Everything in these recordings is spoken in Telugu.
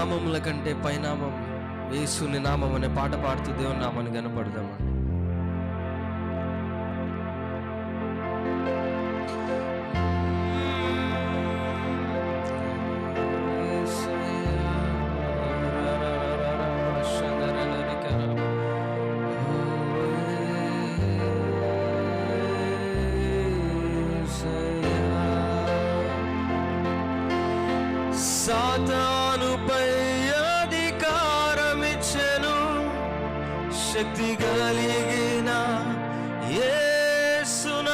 నామముల కంటే పైనామం యేసుని నామం అనే పాట పాడుతూ దేవుని నామాన్ని కనపడదామండి సాతానుపై శక్తి కలిగిన యేసునామము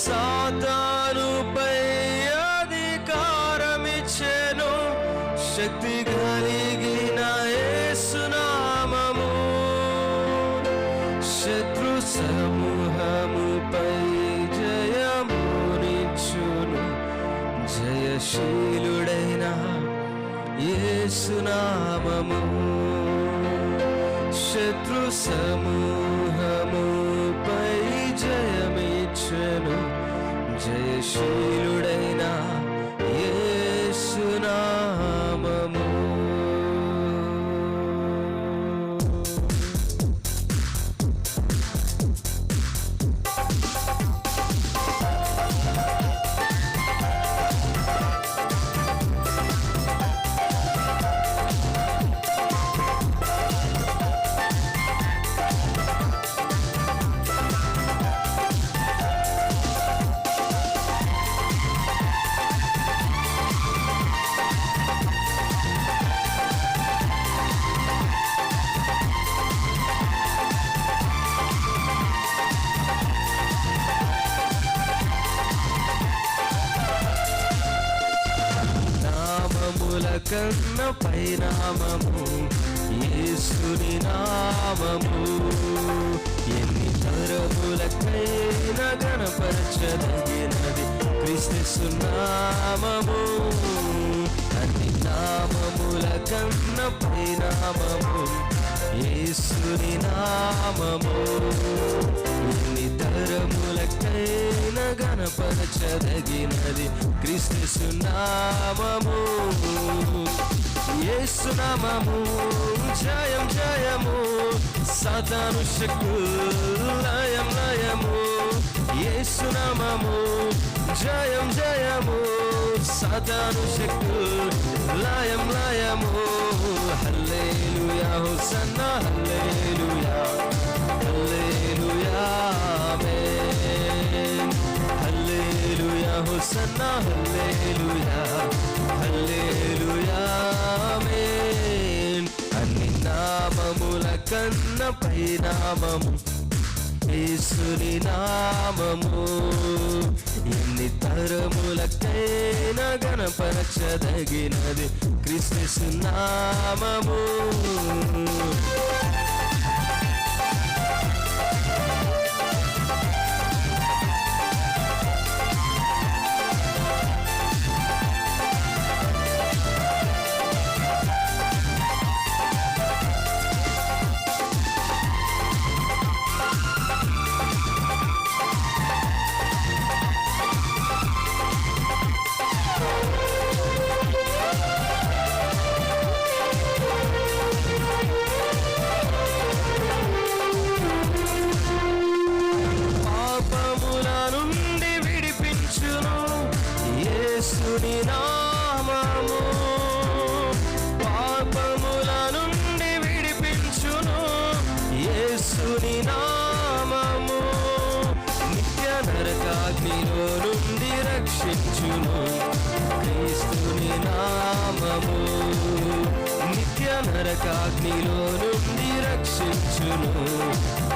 సాతానుపై అధికారమిచ్చెను. శక్తి కలిగిన యేసునామము శత్రు సమూహముపై జయమునిచ్చును జయశీలుడే యేసునామము. శత్రు సమూహము పై జయమిచ్చను. జయశీలుడై పైనామము యేసుని నామము. ఎన్ని తరములకైన గణపరచదగినది క్రీస్తు నామము. అన్ని నామముల కన్న పైనామము యేసుని నామము. ఎన్ని తరములకైనా గణపరచదగినది క్రీస్తు నామము. యేసునామము జయం జయము సాతాను శక్తు లయం లయము. యేసునామము జయం జయము సాతాను శక్తు లయం లయము. Hallelujah hosanna hallelujah hallelujah amen. Hallelujah hosanna hallelujah hallelujah. అన్ని నామముల కన్న పరిణామము. యేసుని నామము. ఎన్ని తరములకైనా గణపరచదగినది క్రిస్తు నామము యేసుని నామము. నిత్య నరకాగ్నిలో నుండి రక్షించును. క్రీస్తుని నామము. నిత్య నరకాగ్నిలో నుండి రక్షించును.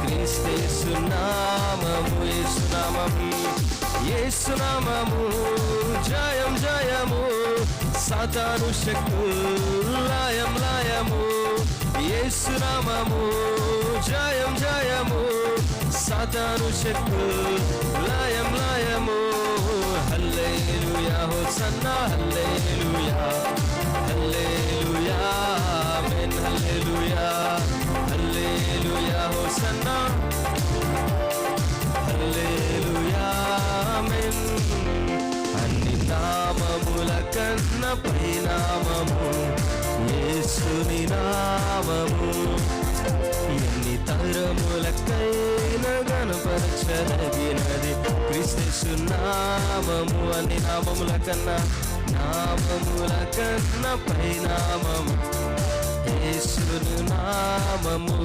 క్రీస్తేసు నామము ఏసునామము ఏసునామము జయం జయము. సాతాను శక్తు లయం లయము. ఏసునామము జయ సాతాను శక్తు లయం లయము. Hallelujah hosanna hallelujah. Hallelujah amen hallelujah. Hallelujah hosanna hallelujah amen. అన్ని నామ కన్న పైనామము యేసుని నామము. ఎన్ని తరములకైన గణపరచదగినది క్రిస్తు నామము అని నామముల కన్నా నామముల కన్న పైనామము. యేసుని నామము.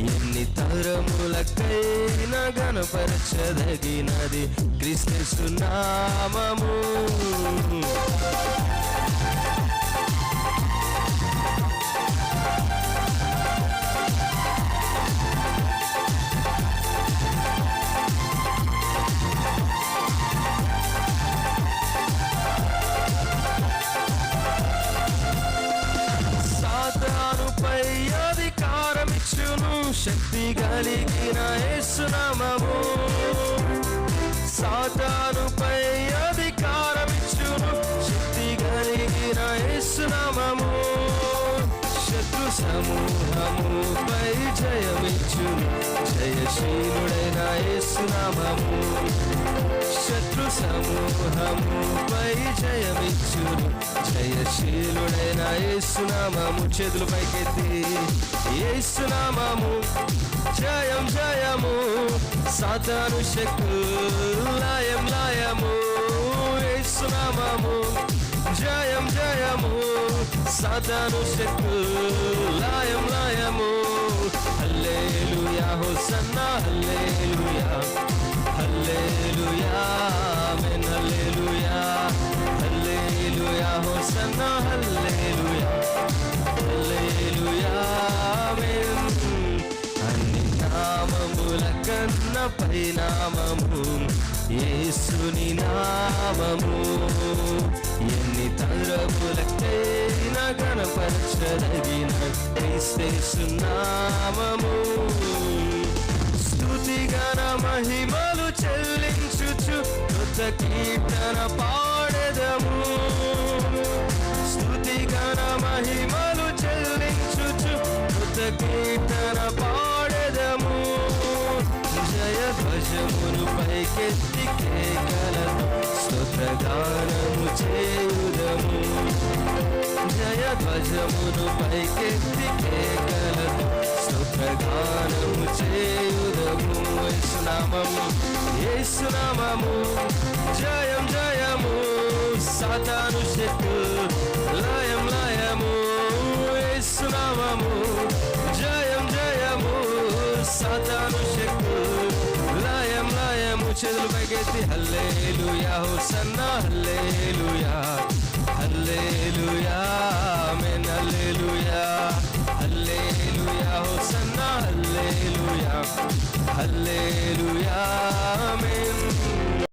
ఎన్ని తరములకైనా గణపరచదగినది క్రిస్తు నామము శక్తి కలిగిన యేసునామము సాతానుపై సమూహముపై జయమిచ్చు జయశీలుడైన యేసునామము శత్రు సమూహముపై జయమిచ్చు జయశీలుడైన యేసునామము చేతులు పైకెత్తి యేసునామము జయం జయము. సాతాను శక్తు లయం లయము. యేసునామము జయం జయము సదను శక్తు లయం లయము. Hallelujah hosanna hallelujah hallelujah. నామము యేసుని నామము. ఎన్ని తరములకైన గణపరచదగిన క్రీస్తేసు నామము. స్తుతి మహిమలు చెల్లించుచు కృత కీర్తన పాడెదము. స్థుతిగణ మహిమలు చెల్లించుచు కృత కీర్తన పాడెదము ధ్వజమును పైకెత్తి కేకలతో స్తోత్రగానము చేయుదము జయ ధ్వజమును పైకెత్తి కేకలతో స్తోత్రగానము చేయుదము యేసునామము యేసునామము జయం జయము సాతాను శక్తు లయం లయము యేసునామము జయం జయము సాతాను లయము చేతులు పైకెత్తి hallelujah hosanna hallelujah. Hallelujah amen hallelujah. Hallelujah hosanna hallelujah. Hallelujah